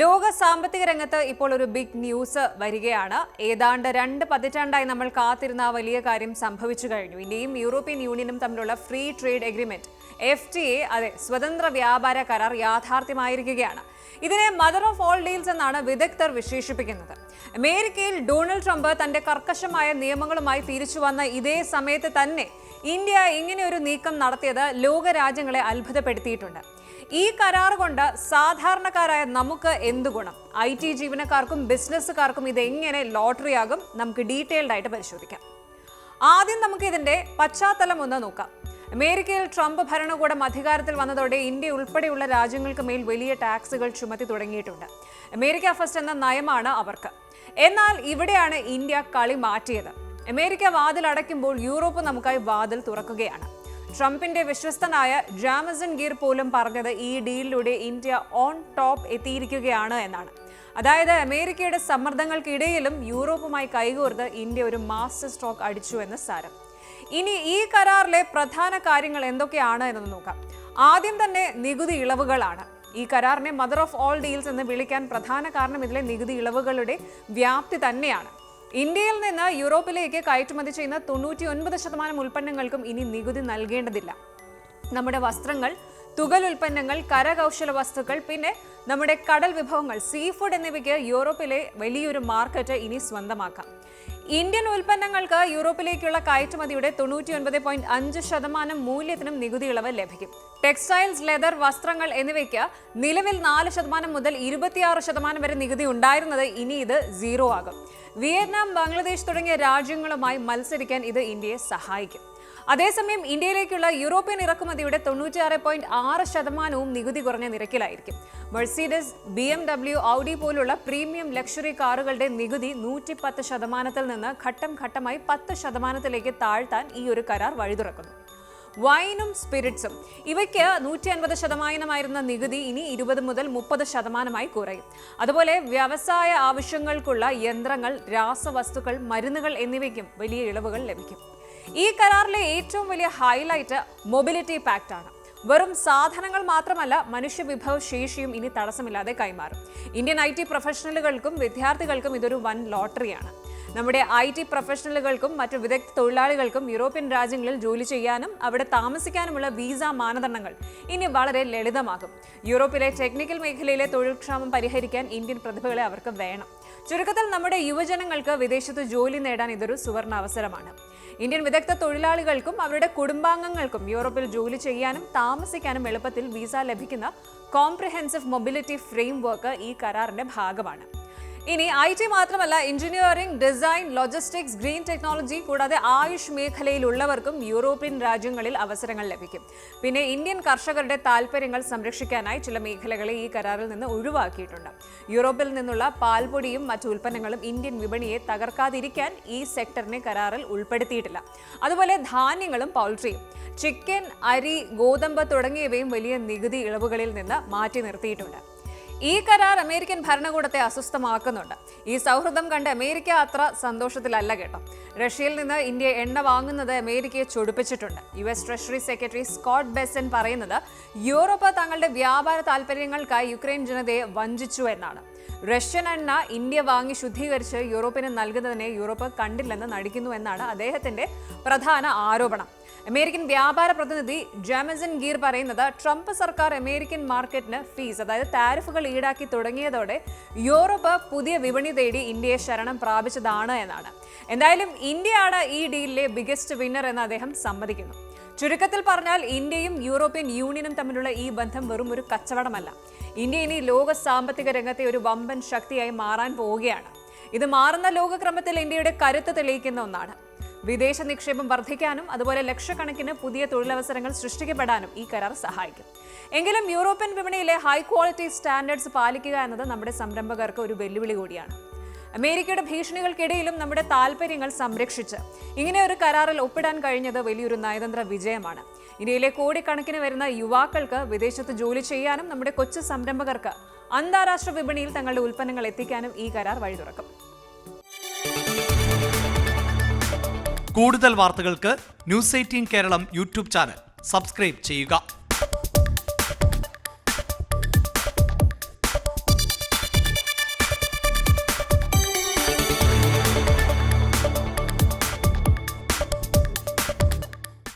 ലോക സാമ്പത്തിക രംഗത്ത് ഇപ്പോൾ ഒരു ബിഗ് ന്യൂസ് വരികയാണ്. ഏതാണ്ട് രണ്ട് പതിറ്റാണ്ടായി നമ്മൾ കാത്തിരുന്ന വലിയ കാര്യം സംഭവിച്ചു കഴിഞ്ഞു. ഇന്ത്യയും യൂറോപ്യൻ യൂണിയനും തമ്മിലുള്ള free trade agreement F T A അതെ സ്വതന്ത്ര വ്യാപാര കരാർ യാഥാർത്ഥ്യമായിരിക്കുകയാണ്. ഇതിനെ മദർ ഓഫ് ഓൾ ഡീൽസ് എന്നാണ് വിദഗ്ധർ വിശേഷിപ്പിക്കുന്നത്. അമേരിക്കയിൽ ഡൊണാൾഡ് ട്രംപ് തന്റെ കർക്കശമായ നിയമങ്ങളുമായി തിരിച്ചു വന്ന ഇതേ സമയത്ത് തന്നെ ഇന്ത്യ ഇങ്ങനെ ഒരു നീക്കം നടത്തിയത് ലോകരാജ്യങ്ങളെ അത്ഭുതപ്പെടുത്തിയിട്ടുണ്ട്. ഈ കരാർ കൊണ്ട് സാധാരണക്കാരായ നമുക്ക് എന്ത് ഗുണം? ഐ ടി ജീവനക്കാർക്കും ബിസിനസ്സുകാർക്കും ഇത് എങ്ങനെ ലോട്ടറി ആകും നമുക്ക് ഡീറ്റെയിൽഡ് ആയിട്ട് പരിശോധിക്കാം. ആദ്യം നമുക്ക് ഇതിന്റെ പശ്ചാത്തലം ഒന്ന് നോക്കാം. അമേരിക്കയിൽ ട്രംപ് ഭരണകൂടം അധികാരത്തിൽ വന്നതോടെ ഇന്ത്യ ഉൾപ്പെടെയുള്ള രാജ്യങ്ങൾക്ക് മേൽ വലിയ ടാക്സുകൾ ചുമത്തി തുടങ്ങിയിട്ടുണ്ട്. അമേരിക്ക ഫസ്റ്റ് എന്ന നയമാണ് അവർക്ക്. എന്നാൽ ഇവിടെയാണ് ഇന്ത്യ കളി മാറ്റിയത്. അമേരിക്ക വാതിൽ അടയ്ക്കുമ്പോൾ യൂറോപ്പ് നമുക്കായി വാതിൽ തുറക്കുകയാണ്. ട്രംപിന്റെ വിശ്വസ്തനായ ജാമസൺ ഗീർ പോലും പറഞ്ഞത് ഈ ഡീലിലൂടെ ഇന്ത്യ ഓൺ ടോപ്പ് എത്തിയിരിക്കുകയാണ് എന്നാണ്. അതായത് അമേരിക്കയുടെ സമ്മർദ്ദങ്ങൾക്കിടയിലും യൂറോപ്പുമായി കൈകോർത്ത് ഇന്ത്യ ഒരു മാസ്റ്റർ സ്ട്രോക്ക് അടിച്ചു എന്ന് സാരം. ഇനി ഈ കരാറിലെ പ്രധാന കാര്യങ്ങൾ എന്തൊക്കെയാണ് എന്ന് നോക്കാം. ആദ്യം തന്നെ നികുതി ഇളവുകളാണ്. ഈ കരാറിനെ മദർ ഓഫ് ഓൾ ഡീൽസ് എന്ന് വിളിക്കാൻ പ്രധാന കാരണം ഇതിലെ നികുതി ഇളവുകളുടെ വ്യാപ്തി തന്നെയാണ്. ഇന്ത്യയിൽ നിന്ന് യൂറോപ്പിലേക്ക് കയറ്റുമതി ചെയ്യുന്ന തൊണ്ണൂറ്റി ഒൻപത് ശതമാനം ഉൽപ്പന്നങ്ങൾക്കും ഇനി നികുതി നൽകേണ്ടതില്ല. നമ്മുടെ വസ്ത്രങ്ങൾ തുകൽ ഉൽപ്പന്നങ്ങൾ കരകൗശല വസ്തുക്കൾ പിന്നെ നമ്മുടെ കടൽ വിഭവങ്ങൾ സീ ഫുഡ് എന്നിവയ്ക്ക് യൂറോപ്പിലെ വലിയൊരു മാർക്കറ്റ് ഇനി സ്വന്തമാക്കാം. ഇന്ത്യൻ ഉൽപ്പന്നങ്ങൾക്ക് യൂറോപ്പിലേക്കുള്ള കയറ്റുമതിയുടെ തൊണ്ണൂറ്റി ഒൻപത് പോയിന്റ് അഞ്ച് ശതമാനം മൂല്യത്തിനും നികുതി ഇളവ് ലഭിക്കും. ടെക്സ്റ്റൈൽസ് ലെതർ വസ്ത്രങ്ങൾ എന്നിവയ്ക്ക് നിലവിൽ നാല് ശതമാനം മുതൽ ഇരുപത്തിയാറ് ശതമാനം വരെ നികുതി ഉണ്ടായിരുന്നത് ഇനി ഇത് സീറോ ആകും. വിയറ്റ്നാം ബംഗ്ലാദേശ് തുടങ്ങിയ രാജ്യങ്ങളുമായി മത്സരിക്കാൻ ഇത് ഇന്ത്യയെ സഹായിക്കും. അതേസമയം ഇന്ത്യയിലേക്കുള്ള യൂറോപ്യൻ ഇറക്കുമതിയുടെ തൊണ്ണൂറ്റിയാറ് പോയിന്റ് ആറ് ശതമാനവും നികുതി കുറഞ്ഞ നിരക്കിലായിരിക്കും. Mercedes B M W Audi പോലുള്ള പ്രീമിയം ലക്ഷറി കാറുകളുടെ നികുതി നൂറ്റി പത്ത് ശതമാനത്തിൽ നിന്ന് ഘട്ടം ഘട്ടമായി പത്ത് ശതമാനത്തിലേക്ക് താഴ്ത്താൻ ഈ ഒരു കരാർ വഴിതുറക്കുന്നു. വൈനും സ്പിരിറ്റ്സും ഇവയ്ക്ക് നൂറ്റി അൻപത് ശതമാനമായിരുന്ന നികുതി ഇനി ഇരുപത് മുതൽ മുപ്പത് ശതമാനമായി കുറയും. അതുപോലെ വ്യവസായ ആവശ്യങ്ങൾക്കുള്ള യന്ത്രങ്ങൾ രാസവസ്തുക്കൾ മരുന്നുകൾ എന്നിവയ്ക്കും വലിയ ഇളവുകൾ ലഭിക്കും. ഈ കരാറിലെ ഏറ്റവും വലിയ ഹൈലൈറ്റ് മൊബിലിറ്റി പാക്റ്റ് ആണ് വെറും സാധനങ്ങൾ മാത്രമല്ല മനുഷ്യവിഭവ ശേഷിയും ഇനി തടസ്സമില്ലാതെ കൈമാറും. ഇന്ത്യൻ ഐ ടി പ്രൊഫഷണലുകൾക്കും വിദ്യാർത്ഥികൾക്കും ഇതൊരു വൻ ലോട്ടറിയാണ്. നമ്മുടെ ഐ ടി പ്രൊഫഷണലുകൾക്കും മറ്റ് വിദഗ്ധ തൊഴിലാളികൾക്കും യൂറോപ്യൻ രാജ്യങ്ങളിൽ ജോലി ചെയ്യാനും അവിടെ താമസിക്കാനുമുള്ള വീസ മാനദണ്ഡങ്ങൾ ഇനി വളരെ ലളിതമാകും. യൂറോപ്പിലെ ടെക്നിക്കൽ മേഖലയിലെ തൊഴിൽക്ഷാമം പരിഹരിക്കാൻ ഇന്ത്യൻ പ്രതിഭകളെ അവർക്ക് വേണം. ചുരുക്കത്തിൽ നമ്മുടെ യുവജനങ്ങൾക്ക് വിദേശത്ത് ജോലി നേടാൻ ഇതൊരു സുവർണ അവസരമാണ് ഇന്ത്യൻ വിദഗ്ധ തൊഴിലാളികൾക്കും അവരുടെ കുടുംബാംഗങ്ങൾക്കും യൂറോപ്പിൽ ജോലി ചെയ്യാനും താമസിക്കാനും എളുപ്പത്തിൽ വിസ ലഭിക്കുന്ന കോംപ്രിഹെൻസീവ് മൊബിലിറ്റി ഫ്രെയിംവർക്ക് ഈ കരാറിന്റെ ഭാഗമാണ്. ഇനി ഐ ടി മാത്രമല്ല engineering design logistics green technology കൂടാതെ ആയുഷ് മേഖലയിലുള്ളവർക്കും യൂറോപ്യൻ രാജ്യങ്ങളിൽ അവസരങ്ങൾ ലഭിക്കും. പിന്നെ ഇന്ത്യൻ കർഷകരുടെ താൽപ്പര്യങ്ങൾ സംരക്ഷിക്കാനായി ചില മേഖലകളെ ഈ കരാറിൽ നിന്ന് ഒഴിവാക്കിയിട്ടുണ്ട്. യൂറോപ്പിൽ നിന്നുള്ള പാൽപൊടിയും മറ്റു ഉൽപ്പന്നങ്ങളും ഇന്ത്യൻ വിപണിയെ തകർക്കാതിരിക്കാൻ ഈ സെക്ടറിനെ കരാറിൽ ഉൾപ്പെടുത്തിയിട്ടില്ല. അതുപോലെ ധാന്യങ്ങളും പൗൾട്രിയും ചിക്കൻ അരി ഗോതമ്പ് തുടങ്ങിയവയും വലിയ നികുതി ഇളവുകളിൽ നിന്ന് മാറ്റി നിർത്തിയിട്ടുണ്ട്. ഈ കരാർ അമേരിക്കൻ ഭരണകൂടത്തെ അസ്വസ്ഥമാക്കുന്നുണ്ട്. ഈ സൗഹൃദം കണ്ട് അമേരിക്ക അത്ര സന്തോഷത്തിലല്ല കേട്ടോ. റഷ്യയിൽ നിന്ന് ഇന്ത്യ എണ്ണ വാങ്ങുന്നത് അമേരിക്കയെ ചൊടിപ്പിച്ചിട്ടുണ്ട്. U S treasury secretary Scott Bessent പറയുന്നത് യൂറോപ്പ് തങ്ങളുടെ വ്യാപാര താൽപ്പര്യങ്ങൾക്കായി യുക്രൈൻ ജനതയെ വഞ്ചിച്ചു എന്നാണ്. റഷ്യൻ എണ്ണ ഇന്ത്യ വാങ്ങി ശുദ്ധീകരിച്ച് യൂറോപ്പിന് നൽകുന്നതിനെ യൂറോപ്പ് കണ്ടില്ലെന്ന് നടിക്കുന്നു എന്നാണ് അദ്ദേഹത്തിന്റെ പ്രധാന ആരോപണം. അമേരിക്കൻ വ്യാപാര പ്രതിനിധി ജാമസൺ ഗീർ പറയുന്നത് ട്രംപ് സർക്കാർ അമേരിക്കൻ മാർക്കറ്റിന് ഫീസ് അതായത് താരിഫുകൾ ഈടാക്കി തുടങ്ങിയതോടെ യൂറോപ്പ് പുതിയ വിപണി തേടി ഇന്ത്യയെ ശരണം പ്രാപിച്ചതാണ് എന്നാണ്. എന്തായാലും ഇന്ത്യയാണ് ഈ ഡീലിലെ ബിഗസ്റ്റ് വിന്നർ എന്ന് അദ്ദേഹം സമ്മതിക്കുന്നു. ചുരുക്കത്തിൽ പറഞ്ഞാൽ ഇന്ത്യയും യൂറോപ്യൻ യൂണിയനും തമ്മിലുള്ള ഈ ബന്ധം വെറും ഒരു കച്ചവടമല്ല. ഇന്ത്യ ഇനി ലോക സാമ്പത്തിക രംഗത്തെ ഒരു വമ്പൻ ശക്തിയായി മാറാൻ പോവുകയാണ്. ഇത് മാറുന്ന ലോകക്രമത്തിൽ ഇന്ത്യയുടെ കരുത്ത് തെളിയിക്കുന്ന ഒന്നാണ്. വിദേശ നിക്ഷേപം വർദ്ധിക്കാനും അതുപോലെ ലക്ഷക്കണക്കിന് പുതിയ തൊഴിലവസരങ്ങൾ സൃഷ്ടിക്കപ്പെടാനും ഈ കരാർ സഹായിക്കും. എങ്കിലും യൂറോപ്യൻ വിപണിയിലെ ഹൈ ക്വാളിറ്റി സ്റ്റാൻഡേർഡ്സ് പാലിക്കുക എന്നത് നമ്മുടെ സംരംഭകർക്ക് ഒരു വെല്ലുവിളി കൂടിയാണ്. അമേരിക്കയുടെ ഭീഷണികൾക്കിടയിലും നമ്മുടെ താല്പര്യങ്ങൾ സംരക്ഷിച്ച് ഇങ്ങനെ ഒരു കരാറിൽ ഒപ്പിടാൻ കഴിഞ്ഞത് വലിയൊരു നയതന്ത്ര വിജയമാണ്. ഇന്ത്യയിലെ കോടിക്കണക്കിന് വരുന്ന യുവാക്കൾക്ക് വിദേശത്ത് ജോലി ചെയ്യാനും നമ്മുടെ കൊച്ചു സംരംഭകർക്ക് അന്താരാഷ്ട്ര വിപണിയിൽ തങ്ങളുടെ ഉൽപ്പന്നങ്ങൾ എത്തിക്കാനും ഈ കരാർ വഴി തുറക്കും. കൂടുതൽ വാർത്തകൾക്ക് news eighteen Keralam YouTube channel. Subscribe ചെയ്യുക.